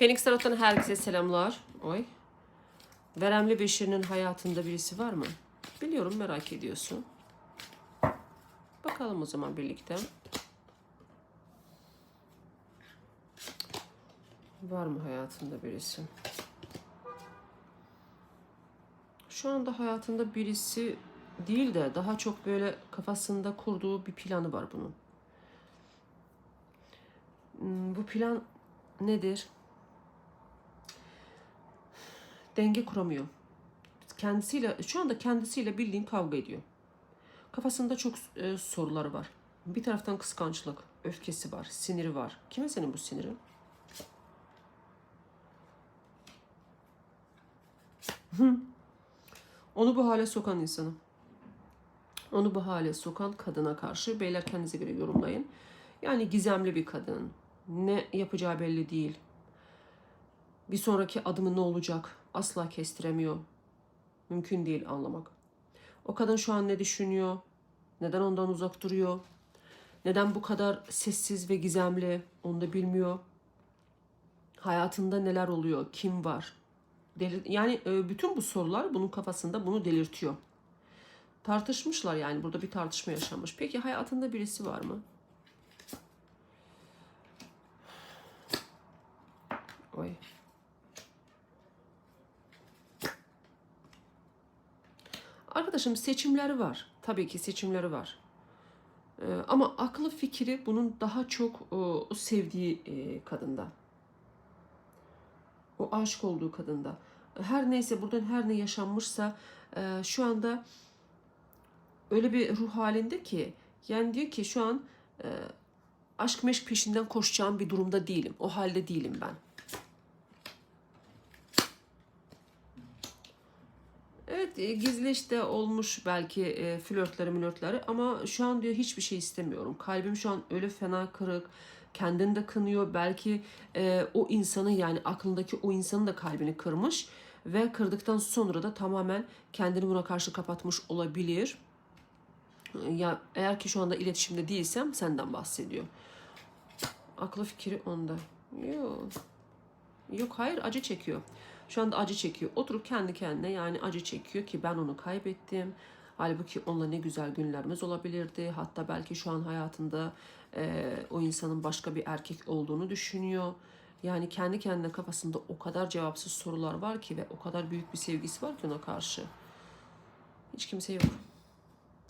Phoenix Tarot'tan herkese selamlar. Oy. Veremli Beşir'in hayatında birisi var mı? Biliyorum merak ediyorsun. Bakalım o zaman birlikte. Var mı hayatında birisi? Şu anda hayatında birisi değil de daha çok böyle kafasında kurduğu bir planı var bunun. Hmm, Bu plan nedir? Denge kuramıyor. Kendisiyle şu anda kendisiyle bildiğin kavga ediyor. Kafasında çok e, soruları var. Bir taraftan kıskançlık, öfkesi var, siniri var. Kime senin bu sinirin? Onu bu hale sokan insanı. Onu bu hale sokan kadına karşı beyler kendinize göre yorumlayın. Yani gizemli bir kadın. Ne yapacağı belli değil. Bir sonraki adımı ne olacak asla kestiremiyor. Mümkün değil anlamak. O kadın şu an ne düşünüyor? Neden ondan uzak duruyor? Neden bu kadar sessiz ve gizemli? Onu da bilmiyor. Hayatında neler oluyor? Kim var? Delir yani e, bütün bu sorular bunun kafasında bunu delirtiyor. Tartışmışlar yani burada bir tartışma yaşanmış. Peki hayatında birisi var mı? Oy. Arkadaşım seçimleri var. Tabii ki seçimleri var. Ee, ama aklı fikri bunun daha çok o, sevdiği e, kadında. O aşık olduğu kadında. Her neyse buradan her ne yaşanmışsa e, şu anda öyle bir ruh halinde ki yani diyor ki şu an e, aşk meşk peşinden koşacağım bir durumda değilim. O halde değilim ben. Evet e, gizli işte olmuş belki e, flörtleri mülörtleri ama şu an diyor hiçbir şey istemiyorum. Kalbim şu an öyle fena kırık. Kendini de kınıyor. Belki e, o insanın yani aklındaki o insanın da kalbini kırmış. Ve kırdıktan sonra da tamamen kendini buna karşı kapatmış olabilir. Ya eğer ki şu anda iletişimde değilsem senden bahsediyor. Aklı fikri onda. Yok. Yok hayır acı çekiyor. Şu anda acı çekiyor. Oturup kendi kendine yani acı çekiyor ki ben onu kaybettim. Halbuki onunla ne güzel günlerimiz olabilirdi. Hatta belki şu an hayatında e, o insanın başka bir erkek olduğunu düşünüyor. Yani kendi kendine kafasında o kadar cevapsız sorular var ki ve o kadar büyük bir sevgisi var ki ona karşı. Hiç kimse yok.